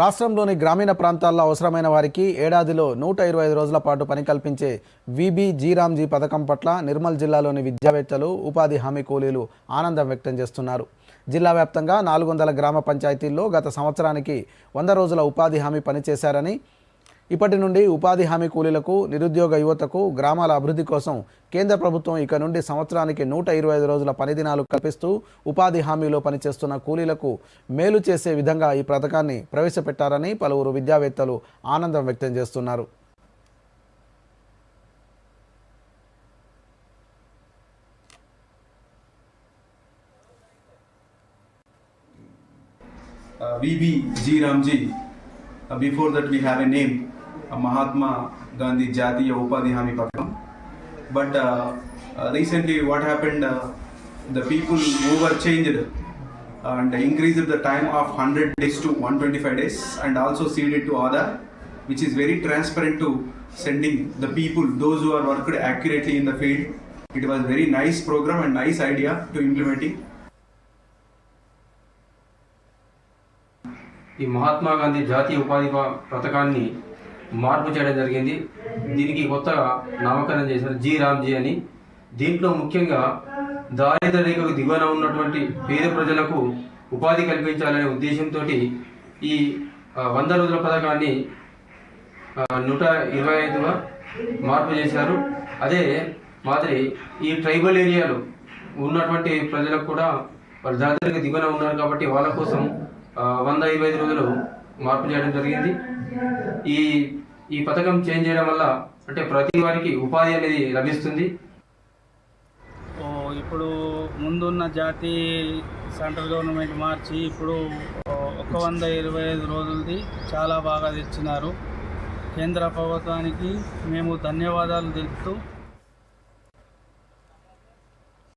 రాష్ట్రంలోని గ్రామీణ ప్రాంతాల్లో అవసరమైన వారికి ఏడాదిలో నూట ఇరవై ఐదు రోజుల పాటు పని కల్పించే విబి జీరామ్జీ పథకం పట్ల నిర్మల్ జిల్లాలోని విద్యావేత్తలు ఉపాధి హామీ కూలీలు ఆనందం వ్యక్తం చేస్తున్నారు. జిల్లా వ్యాప్తంగా నాలుగు వందల గ్రామ పంచాయతీల్లో గత సంవత్సరానికి వంద రోజుల ఉపాధి హామీ పనిచేశారని ఇప్పటి నుండి ఉపాధి హామీ కూలీలకు నిరుద్యోగ యువతకు గ్రామాల అభివృద్ధి కోసం కేంద్ర ప్రభుత్వం ఇక నుండి సంవత్సరానికి నూట ఇరవై ఐదు రోజుల పనిదినాలు కల్పిస్తూ ఉపాధి హామీలో పనిచేస్తున్న కూలీలకు మేలు చేసే విధంగా ఈ పథకాన్ని ప్రవేశపెట్టారని పలువురు విద్యావేత్తలు ఆనందం వ్యక్తం చేస్తున్నారు uh, VB G Ramji. Uh, before that, we have a name, Mahatma Gandhi Jatiya Upadhi Hami Pakam. But uh, uh, recently, what happened? Uh, the people who were changed and increased the time of 100 days to 125 days, and also ceded to Aadhaar, which is very transparent to sending the people, those who are worked accurately in the field. It was very nice program and nice idea to implementing. ఈ మహాత్మా గాంధీ జాతీయ ఉపాధి ప- పథకాన్ని మార్పు చేయడం జరిగింది. దీనికి కొత్తగా నామకరణం చేశారు జీ రామ్జీ అని. దీంట్లో ముఖ్యంగా దారిద్ర రేఖకు దిగువన ఉన్నటువంటి పేద ప్రజలకు ఉపాధి కల్పించాలనే ఉద్దేశంతో ఈ వంద రోజుల పథకాన్ని నూట ఇరవై ఐదుగా మార్పు చేశారు. అదే మాదిరి ఈ ట్రైబల్ ఏరియాలో ఉన్నటువంటి ప్రజలకు కూడా వాళ్ళు దారిద్ర్యకు దిగువన ఉన్నారు కాబట్టి వాళ్ళ కోసం వంద ఇరవై ఐదు రోజులు మార్పు చేయడం జరిగింది. ఈ ఈ పథకం చేంజ్ చేయడం వల్ల అంటే ప్రతి వారికి ఉపాధి అనేది లభిస్తుంది. ఇప్పుడు ముందున్న జాతి సెంట్రల్ గవర్నమెంట్ మార్చి ఇప్పుడు ఒక వంద ఇరవై ఐదు రోజులది చాలా బాగా తెచ్చినారు. కేంద్ర ప్రభుత్వానికి మేము ధన్యవాదాలు తెలుపుతూ